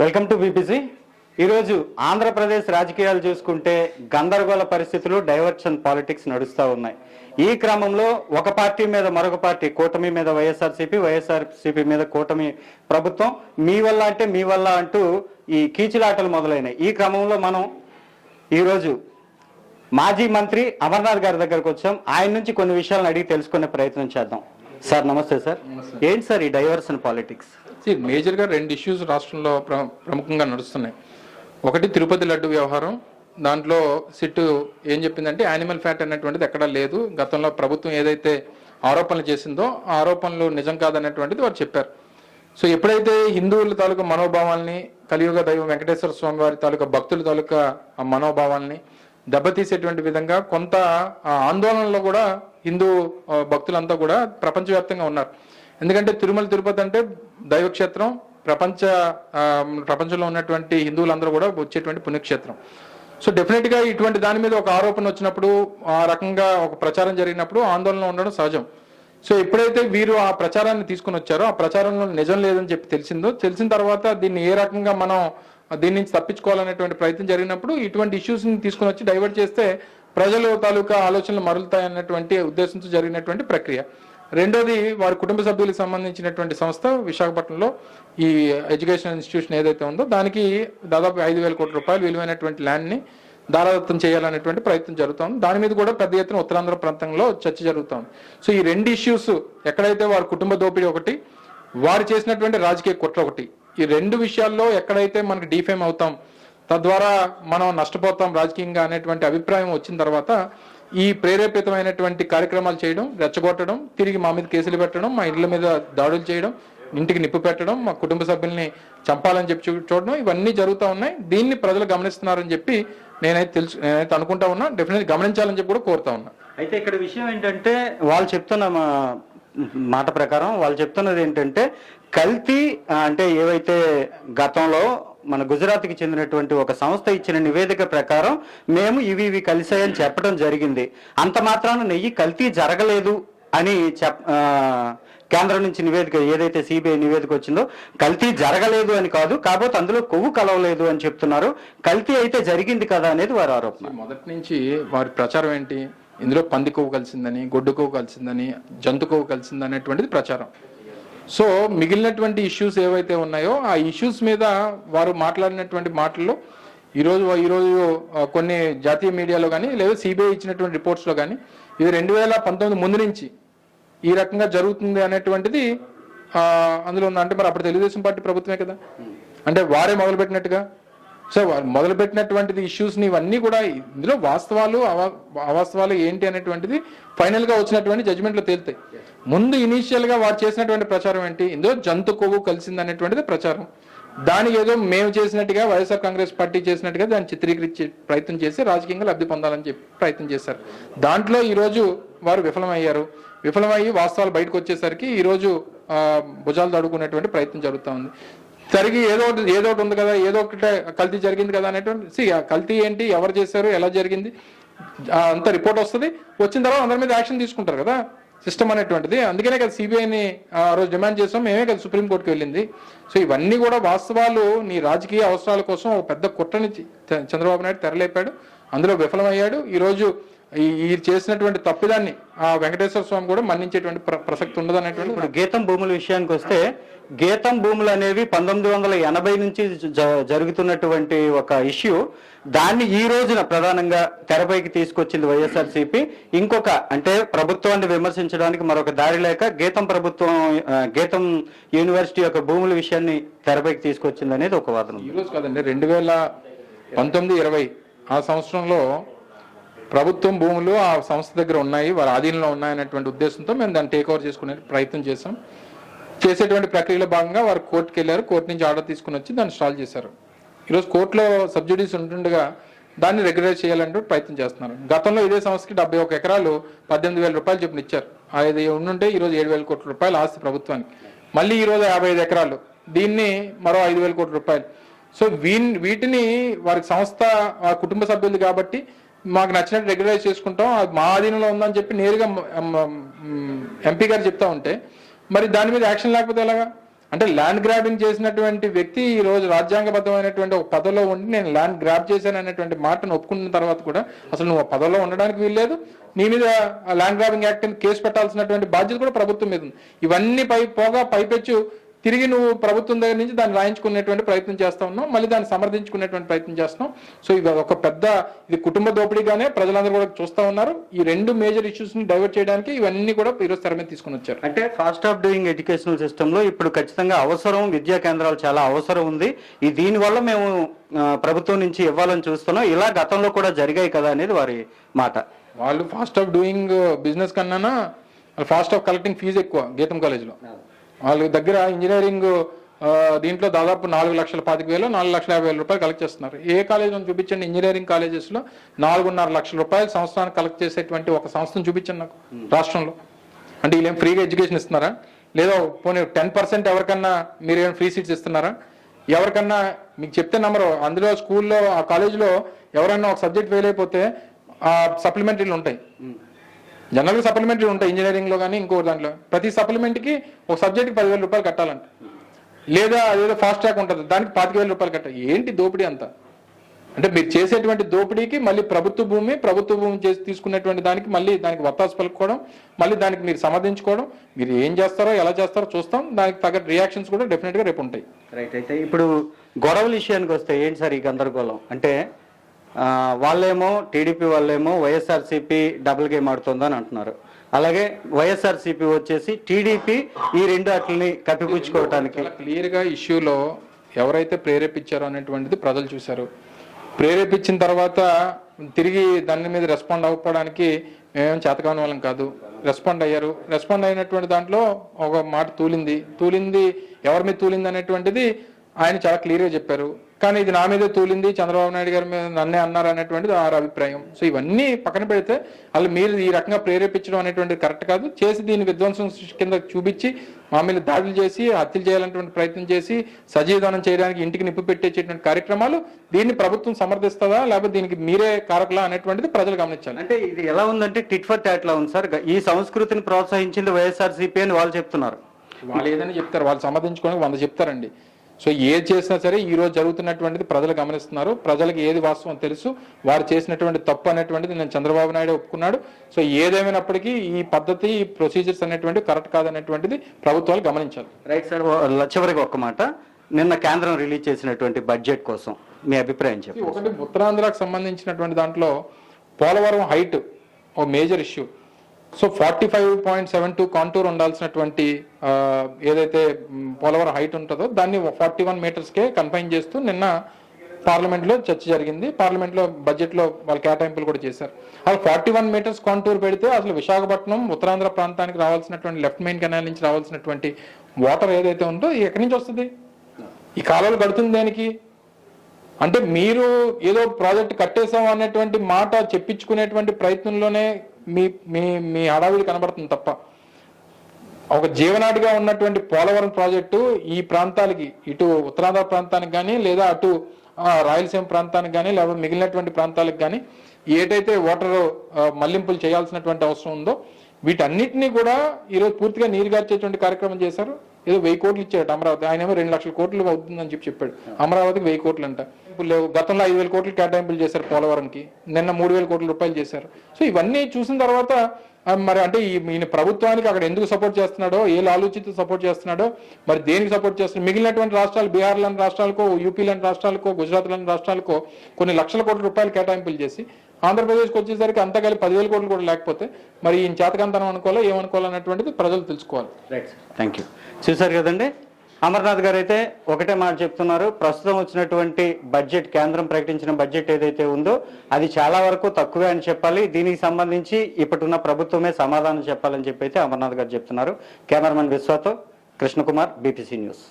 Welcome to BPC ఈరోజు ఆంధ్రప్రదేశ్ రాజకీయాలు చూసుకుంటే గందరగోళ పరిస్థితులు డైవర్షన్ పాలిటిక్స్ నడుస్తూ ఉన్నాయి. ఈ క్రమంలో ఒక పార్టీ మీద మరొక పార్టీ కూటమి మీద వైఎస్ఆర్సీపీ వైఎస్ఆర్సీపీ మీద కూటమి ప్రభుత్వం మీ వల్ల అంటే మీ వల్ల అంటూ ఈ కీచులాటలు మొదలైనాయి. ఈ క్రమంలో మనం ఈరోజు మాజీ మంత్రి అమర్నాథ్ గారి దగ్గరకు వచ్చాం. ఆయన నుంచి కొన్ని విషయాలను అడిగి తెలుసుకునే ప్రయత్నం చేద్దాం. సార్ నమస్తే సార్. ఏంటి సార్ ఈ డైవర్షన్ పాలిటిక్స్? మేజర్గా రెండు ఇష్యూస్ రాష్ట్రంలో ప్ర- ప్రముఖంగా నడుస్తున్నాయి. ఒకటి తిరుపతి లడ్డు వ్యవహారం. దాంట్లో సిట్టు ఏం చెప్పిందంటే యానిమల్ ఫ్యాట్ అనేటువంటిది ఎక్కడా లేదు. గతంలో ప్రభుత్వం ఏదైతే ఆరోపణలు చేసిందో ఆ ఆరోపణలు నిజం కాదనేటువంటిది వారు చెప్పారు. సో ఎప్పుడైతే హిందువుల తాలూకా మనోభావాల్ని కలియుగ దైవం వెంకటేశ్వర స్వామి వారి తాలూకా భక్తుల తాలూకా ఆ మనోభావాల్ని దెబ్బతీసేటువంటి విధంగా కొంత ఆందోళనలో కూడా హిందూ భక్తులంతా కూడా ప్రపంచవ్యాప్తంగా ఉన్నారు. ఎందుకంటే తిరుమల తిరుపతి అంటే దైవక్షేత్రం ప్రపంచ ప్రపంచంలో ఉన్నటువంటి హిందువులందరూ కూడా వచ్చేటువంటి పుణ్యక్షేత్రం. సో డెఫినెట్గా ఇటువంటి దాని మీద ఒక ఆరోపణ వచ్చినప్పుడు ఆ రకంగా ఒక ప్రచారం జరిగినప్పుడు ఆందోళన ఉండడం సహజం. సో ఎప్పుడైతే వీరు ఆ ప్రచారాన్ని తీసుకుని వచ్చారో ఆ ప్రచారంలో నిజం లేదని చెప్పి తెలిసిందో తెలిసిన తర్వాత దీన్ని ఏ రకంగా మనం దీని నుంచి తప్పించుకోవాలనేటువంటి ప్రయత్నం జరిగినప్పుడు ఇటువంటి ఇష్యూస్ని తీసుకుని వచ్చి డైవర్ట్ చేస్తే ప్రజలు తాలూకా ఆలోచనలు మరలుతాయన్నటువంటి ఉద్దేశంతో జరిగినటువంటి ప్రక్రియ. రెండోది వారి కుటుంబ సభ్యులకు సంబంధించినటువంటి సంస్థ విశాఖపట్నంలో ఈ ఎడ్యుకేషన్ ఇన్స్టిట్యూషన్ ఏదైతే ఉందో దానికి దాదాపు ఐదు వేల కోట్ల రూపాయలు విలువైనటువంటి ల్యాండ్ని దారాదత్తం చేయాలనేటువంటి ప్రయత్నం జరుగుతుంది. దాని మీద కూడా పెద్ద ఎత్తున ఉత్తరాంధ్ర ప్రాంతంలో చర్చ జరుగుతుంది. సో ఈ రెండు ఇష్యూస్ ఎక్కడైతే వారి కుటుంబ దోపిడీ ఒకటి వారు చేసినటువంటి రాజకీయ కుట్ర ఒకటి ఈ రెండు విషయాల్లో ఎక్కడైతే మనకి డిఫేమ్ అవుతాం తద్వారా మనం నష్టపోతాం రాజకీయంగా అనేటువంటి అభిప్రాయం వచ్చిన తర్వాత ఈ ప్రేరేపితమైనటువంటి కార్యక్రమాలు చేయడం రెచ్చగొట్టడం తిరిగి మా మీద కేసులు పెట్టడం మా ఇళ్ళ మీద దాడులు చేయడం ఇంటికి నిప్పు పెట్టడం మా కుటుంబ సభ్యుల్ని చంపాలని చెప్పి చూ- చూడడం ఇవన్నీ జరుగుతూ ఉన్నాయి. దీన్ని ప్రజలు గమనిస్తున్నారని చెప్పి నేనైతే తెలుసు నేనైతే అనుకుంటా ఉన్నా. డెఫినెట్ గమనించాలని చెప్పి కూడా కోరుతా ఉన్నా. అయితే ఇక్కడ విషయం ఏంటంటే వాళ్ళు చెప్తున్న మా- మాట ప్రకారం వాళ్ళు చెప్తున్నది ఏంటంటే కల్తీ అంటే ఏవైతే గతంలో మన గుజరాత్కి చెందినటువంటి ఒక సంస్థ ఇచ్చిన నివేదిక ప్రకారం మేము ఇవి ఇవి కలిసాయని చెప్పడం జరిగింది. అంత మాత్రాన నెయ్యి కల్తీ జరగలేదు అని చెప్ కేంద్రం నుంచి నివేదిక ఏదైతే సిబిఐ నివేదిక వచ్చిందో కల్తీ జరగలేదు అని కాదు కాకపోతే అందులో కొవ్వు కలవలేదు అని చెప్తున్నారు. కల్తీ అయితే జరిగింది కదా అనేది వారి ఆరోపణ. మొదటి నుంచి వారి ప్రచారం ఏంటి? ఇందులో పంది కొవ్వు కలిసిందని గొడ్డు కొవ్వు కలిసిందని జంతు కొవ్వు కలిసింది అనేటువంటిది ప్రచారం. సో మిగిలినటువంటి ఇష్యూస్ ఏవైతే ఉన్నాయో ఆ ఇష్యూస్ మీద వారు మాట్లాడినటువంటి మాటల్లో ఈరోజు ఈరోజు కొన్ని జాతీయ మీడియాలో కానీ లేదా సిబిఐ ఇచ్చినటువంటి రిపోర్ట్స్లో కానీ ఇది రెండు వేల పంతొమ్మిది ముందు నుంచి ఈ రకంగా జరుగుతుంది అనేటువంటిది అందులో ఉంది? అంటే మరి అప్పుడు తెలుగుదేశం పార్టీ ప్రభుత్వమే కదా? అంటే వారే మొదలుపెట్టినట్టుగా? సో మొదలుపెట్టినటువంటిది ఇష్యూస్ని ఇవన్నీ కూడా ఇందులో వాస్తవాలు అవా- అవాస్తవాలు ఏంటి అనేటువంటిది ఫైనల్గా వచ్చినటువంటి జడ్జ్మెంట్లు తేలుతాయి. ముందు ఇనీషియల్గా వారు చేసినటువంటి ప్రచారం ఏంటి? ఇందులో జంతు కొవ్వు కలిసింది అనేటువంటిది ప్రచారం. దానికి ఏదో మేము చేసినట్టుగా వైఎస్ఆర్ కాంగ్రెస్ పార్టీ చేసినట్టుగా దాన్ని చిత్రీకరించే ప్రయత్నం చేసి రాజకీయంగా లబ్ధి పొందాలని చెప్పి ప్రయత్నం చేశారు. దాంట్లో ఈరోజు వారు విఫలమయ్యారు. విఫలమయ్యి వాస్తవాలు బయటకు వచ్చేసరికి ఈరోజు భుజాలు తడుకునేటువంటి ప్రయత్నం జరుగుతూ ఉంది. జరిగి ఏదో ఒకటి ఏదో ఒకటి ఉంది కదా ఏదో ఒకటి కల్తీ జరిగింది కదా అనేటువంటి సి కల్తీ ఏంటి ఎవరు చేశారు ఎలా జరిగింది అంత రిపోర్ట్ వస్తుంది. వచ్చిన తర్వాత అందరి మీద యాక్షన్ తీసుకుంటారు కదా సిస్టమ్ అనేటువంటిది. అందుకనే కదా సిబిఐని ఆ రోజు డిమాండ్ చేసాం మేమే కదా సుప్రీంకోర్టుకి వెళ్ళింది. సో ఇవన్నీ కూడా వాస్తవాలు నీ రాజకీయ అవసరాల కోసం ఒక పెద్ద కుట్రని చ- చంద్రబాబు నాయుడు తెరలేపాడు. అందులో విఫలమయ్యాడు. ఈరోజు ఈ చేసినటువంటి తప్పిదాన్ని ఆ వెంకటేశ్వర స్వామి కూడా మన్నించేటువంటి ప్ర- ప్రసక్తి ఉండదు అనేటువంటి ఇప్పుడు గీతం భూముల విషయానికి వస్తే గీతం భూములు అనేవి పంతొమ్మిది వందల ఎనభై నుంచి జరుగుతున్నటువంటి ఒక ఇష్యూ. దాన్ని ఈ రోజున ప్రధానంగా తెరపైకి తీసుకొచ్చింది వైఎస్ఆర్సీపీ. ఇంకొక అంటే ప్రభుత్వాన్ని విమర్శించడానికి మరొక దారి లేక గీతం ప్రభుత్వం గీతం యూనివర్సిటీ యొక్క భూముల విషయాన్ని తెరపైకి తీసుకొచ్చింది అనేది ఒక వాదన ఈ రోజు కాదండి రెండు వేల పంతొమ్మిది ఇరవై ఆ సంవత్సరంలో ప్రభుత్వం భూములు ఆ సంస్థ దగ్గర ఉన్నాయి వారి ఆధీనంలో ఉన్నాయనేటువంటి ఉద్దేశంతో మేము దాన్ని టేక్ ఓవర్ చేసుకునే ప్రయత్నం చేసాం చేసేటువంటి ప్రక్రియలో భాగంగా వారు కోర్టుకి వెళ్ళారు కోర్టు నుంచి ఆర్డర్ తీసుకుని వచ్చి దాన్ని స్టాల్ చేశారు. ఈరోజు కోర్టులో సబ్సిడీస్ ఉంటుండగా దాన్ని రెగ్యులైజ్ చేయాలంటూ ప్రయత్నం చేస్తున్నారు. గతంలో ఇదే సంస్థకి డెబ్బై ఒక ఎకరాలు పద్దెనిమిది వేల రూపాయలు చెప్పిన ఇచ్చారు. అది ఉండుంటే ఈరోజు ఏడు వేల కోట్ల రూపాయలు ఆస్తి ప్రభుత్వానికి. మళ్ళీ ఈరోజు యాభై ఐదు ఎకరాలు. దీన్ని మరో ఐదు వేల కోట్ల రూపాయలు. సో వీన్ వీటిని వారి సంస్థ కుటుంబ సభ్యులు కాబట్టి మాకు నచ్చినట్టు రెగ్యులైజ్ చేసుకుంటాం. అది మా ఆధీనంలో ఉందని చెప్పి నేరుగా ఎంపీ గారు చెప్తా ఉంటే మరి దాని మీద యాక్షన్ లేకపోతే ఎలాగా? అంటే ల్యాండ్ గ్రాబింగ్ చేసినటువంటి వ్యక్తి ఈ రోజు రాజ్యాంగబద్ధమైనటువంటి ఒక పదవిలో ఉండి నేను ల్యాండ్ గ్రాబ్ చేశాను అనేటువంటి మాటను ఒప్పుకున్న తర్వాత కూడా అసలు నువ్వు ఆ పదవిలో ఉండడానికి వీల్లేదు. నీ మీద ల్యాండ్ గ్రాబింగ్ యాక్ట్ కేసు పెట్టాల్సినటువంటి బాధ్యత కూడా ప్రభుత్వం మీద ఉంది. ఇవన్నీ పై పోగా పైపెచ్చు తిరిగి నువ్వు ప్రభుత్వం దగ్గర నుంచి దాన్ని రాయించుకునేటువంటి ప్రయత్నం చేస్తా ఉన్నావు మళ్ళీ దాన్ని సమర్థించుకునేటువంటి ప్రయత్నం చేస్తున్నావు. సో ఇది ఒక పెద్ద ఇది కుటుంబ దోపిడీగానే ప్రజలందరూ కూడా చూస్తా ఉన్నారు. ఈ రెండు మేజర్ ఇష్యూస్ని డైవర్ట్ చేయడానికి ఇవన్నీ కూడా ఈరోజు తెర మీద తీసుకుని వచ్చారు. అంటే ఫాస్ట్ ఆఫ్ డూయింగ్ ఎడ్యుకేషనల్ సిస్టమ్లో ఇప్పుడు ఖచ్చితంగా అవసరం విద్యా కేంద్రాలు చాలా అవసరం ఉంది. ఈ దీని వల్ల మేము ప్రభుత్వం నుంచి ఇవ్వాలని చూస్తున్నాం. ఇలా గతంలో కూడా జరిగాయి కదా అనేది వారి మాట. వాళ్ళు ఫాస్ట్ ఆఫ్ డూయింగ్ బిజినెస్ కన్నా ఫాస్ట్ ఆఫ్ కలెక్టింగ్ ఫీజు ఎక్కువ గీతం కాలేజ్లో వాళ్ళ దగ్గర ఇంజనీరింగ్ దీంట్లో దాదాపు నాలుగు లక్షల పాతిక వేలు నాలుగు లక్షల యాభై వేల రూపాయలు కలెక్ట్ చేస్తున్నారు. ఏ కాలేజ్ చూపించండి ఇంజనీరింగ్ కాలేజెస్లో నాలుగున్నర లక్షల రూపాయలు సంవత్సరానికి కలెక్ట్ చేసేటువంటి ఒక సంస్థను చూపించండి నాకు రాష్ట్రంలో. అంటే వీళ్ళేం ఫ్రీగా ఎడ్యుకేషన్ ఇస్తున్నారా? లేదా పోనీ టెన్ పర్సెంట్ ఎవరికన్నా మీరు ఏమైనా ఫ్రీ సీట్స్ ఇస్తున్నారా? ఎవరికన్నా మీకు చెప్తే నమ్మరు అందులో స్కూల్లో ఆ కాలేజీలో ఎవరైనా ఒక సబ్జెక్ట్ ఫెయిల్ అయిపోతే ఆ సప్లిమెంటరీలు ఉంటాయి. జనరల్గా సప్లిమెంటరీ ఉంటాయి ఇంజనీరింగ్లో కానీ ఇంకో దాంట్లో. ప్రతి సప్లిమెంట్కి ఒక సబ్జెక్ట్కి పదివేల రూపాయలు కట్టాలంట. లేదా అదేదో ఫాస్ట్ ట్రాక్ ఉంటుంది దానికి పాతిక వేల రూపాయలు కట్టాలి. ఏంటి దోపిడీ అంతా? అంటే మీరు చేసేటువంటి దోపిడీకి మళ్ళీ ప్రభుత్వ భూమి ప్రభుత్వ భూమి చేసి తీసుకునేటువంటి దానికి మళ్ళీ దానికి వత్తాసు పలుకోవడం మళ్ళీ దానికి మీరు సమర్థించుకోవడం మీరు ఏం చేస్తారో ఎలా చేస్తారో చూస్తాం. దానికి తగ్గ రియాక్షన్స్ కూడా డెఫినెట్గా రేపు ఉంటాయి. రైట్ అయితే ఇప్పుడు గొడవల విషయానికి వస్తే ఏంటి సార్ ఈ గందరగోళం? అంటే వాళ్ళేమో టీడీపీ వాళ్ళేమో వైఎస్ఆర్సీపీ డబుల్ గేమ్ ఆడుతుందని అంటున్నారు. అలాగే వైఎస్ఆర్సీపీ వచ్చేసి టీడీపీ ఈ రెండు అట్లని కప్పిపుచ్చుకోవటానికి. క్లియర్గా క్లియర్గా ఇష్యూలో ఎవరైతే ప్రేరేపించారో అనేటువంటిది ప్రజలు చూశారు. ప్రేరేపించిన తర్వాత తిరిగి దాని మీద రెస్పాండ్ అవ్వడానికి మేమేం చేతకాని వాళ్ళం కాదు. రెస్పాండ్ అయ్యారు. రెస్పాండ్ అయినటువంటి దాంట్లో ఒక మాట తూలింది. తూలింది ఎవరి మీద తూలింది అనేటువంటిది ఆయన చాలా క్లియర్గా చెప్పారు. కానీ ఇది నా మీదే తూలింది చంద్రబాబు నాయుడు గారి మీద నన్నే అన్నారు అనేటువంటిది వారి అభిప్రాయం. సో ఇవన్నీ పక్కన పెడితే వాళ్ళు మీరు ఈ రకంగా ప్రేరేపించడం అనేటువంటిది కరెక్ట్ కాదు. చేసి దీన్ని విధ్వంసం సృష్టి కింద చూపించి మా మీద దాడులు చేసి హత్యలు చేయాలనేటువంటి ప్రయత్నం చేసి సజీవదానం చేయడానికి ఇంటికి నిప్పు పెట్టేసేటువంటి కార్యక్రమాలు దీన్ని ప్రభుత్వం సమర్థిస్తుందా? లేకపోతే దీనికి మీరే కారకులా అనేటువంటిది ప్రజలు గమనించాలి. అంటే ఇది ఎలా ఉందంటే టిట్ ఫర్ టాట్ లా ఉంది సార్. ఈ సంస్కృతిని ప్రోత్సహించింది వైఎస్ఆర్సీపీ అని వాళ్ళు చెప్తున్నారు. వాళ్ళు ఏదైనా చెప్తారు. వాళ్ళు సమర్థించుకోవడానికి వంద చెప్తారండి. సో ఏది చేసినా సరే ఈ రోజు జరుగుతున్నటువంటిది ప్రజలు గమనిస్తున్నారు. ప్రజలకు ఏది వాస్తవం తెలుసు వారు చేసినటువంటి తప్పు అనేటువంటిది నేను చంద్రబాబు నాయుడు ఒప్పుకున్నాడు. సో ఏదేమైనప్పటికీ ఈ పద్ధతి ఈ ప్రొసీజర్స్ అనేటువంటివి కరెక్ట్ కాదనేటువంటిది ప్రభుత్వాలు గమనించాలి. రైట్ సార్ ఓ- చివరికి ఒక్క మాట. నిన్న కేంద్రం రిలీజ్ చేసినటువంటి బడ్జెట్ కోసం మీ అభిప్రాయం చెప్పండి. ఒకటి ఉత్తరాంధ్రకు సంబంధించినటువంటి దాంట్లో పోలవరం హైట్ ఓ major issue. So forty five point seven two contour ఉండాల్సినటువంటి ఏదైతే పోలవరం హైట్ ఉంటుందో దాన్ని ఫార్టీ వన్ మీటర్స్కే కన్ఫైన్ చేస్తూ నిన్న పార్లమెంట్లో చర్చ జరిగింది. పార్లమెంట్లో బడ్జెట్లో వాళ్ళు కేటాయింపులు కూడా చేశారు. అలా ఫార్టీ వన్ మీటర్స్ కాంటూర్ పెడితే అసలు విశాఖపట్నం ఉత్తరాంధ్ర ప్రాంతానికి రావాల్సినటువంటి లెఫ్ట్ మెయిన్ కెనాల్ నుంచి రావాల్సినటువంటి వాటర్ ఏదైతే ఉందో ఎక్కడి నుంచి వస్తుంది? ఈ కాలువలు కడుతుంది దానికి? అంటే మీరు ఏదో ప్రాజెక్ట్ కట్టేసాం అనేటువంటి మాట చెప్పించుకునేటువంటి ప్రయత్నంలోనే మీ మీ మీ హడావిడి కనబడుతుంది తప్ప. ఒక జీవనాడిగా ఉన్నటువంటి పోలవరం ప్రాజెక్టు ఈ ప్రాంతాలకి ఇటు ఉత్తరాంధ్ర ప్రాంతానికి కానీ లేదా అటు రాయలసీమ ప్రాంతానికి కానీ లేదా మిగిలినటువంటి ప్రాంతాలకు కానీ ఏటైతే వాటర్ మళ్ళింపులు చేయాల్సినటువంటి అవసరం ఉందో వీటన్నిటినీ కూడా ఈరోజు పూర్తిగా నీరు గార్చేటువంటి కార్యక్రమం చేశారు. ఏదో వెయ్యి కోట్లు ఇచ్చాడు అమరావతి. ఆయన ఏమో రెండు లక్షల కోట్లు అవుతుందని చెప్పి చెప్పాడు. అమరావతికి వెయ్యి కోట్లు అంట ఇప్పుడు గతంలో ఐదు వేల కోట్లు కేటాయింపులు చేశారు పోలవరంకి. నిన్న మూడు వేల కోట్ల రూపాయలు చేశారు. సో ఇవన్నీ చూసిన తర్వాత మరి అంటే ఈయన ప్రభుత్వానికి అక్కడ ఎందుకు సపోర్ట్ చేస్తున్నాడో ఏ ఆలోచిత సపోర్ట్ చేస్తున్నాడో మరి దేనికి సపోర్ట్ చేస్తున్నాడు? మిగిలినటువంటి రాష్ట్రాలు బీహార్ లాంటి రాష్ట్రాలకో యూపీ లాంటి రాష్ట్రాలకో గుజరాత్ లాంటి రాష్ట్రాలకో కొన్ని లక్షల కోట్ల రూపాయలు కేటాయింపులు చేసి ఆంధ్రప్రదేశ్కి వచ్చేసరికి అంతా కలిపి పదివేల కోట్లు కూడా లేకపోతే మరి ఈయన చేతకంతనం అనుకోవాలో ఏమనుకోవాలన్నటువంటిది ప్రజలు తెలుసుకోవాలి. రైట్ థ్యాంక్ యూ చూసారు కదండి? అమర్నాథ్ గారు అయితే ఒకటే మాట చెప్తున్నారు. ప్రస్తుతం వచ్చినటువంటి బడ్జెట్ కేంద్రం ప్రకటించిన బడ్జెట్ ఏదైతే ఉందో అది చాలా వరకు తక్కువే అని చెప్పాలి. దీనికి సంబంధించి ఇప్పటిన్న ప్రభుత్వమే సమాధానం చెప్పాలని చెప్పి అయితే అమర్నాథ్ గారు చెప్తున్నారు. కెమెరామెన్ విశ్వతో కృష్ణకుమార్ బీపీసీ న్యూస్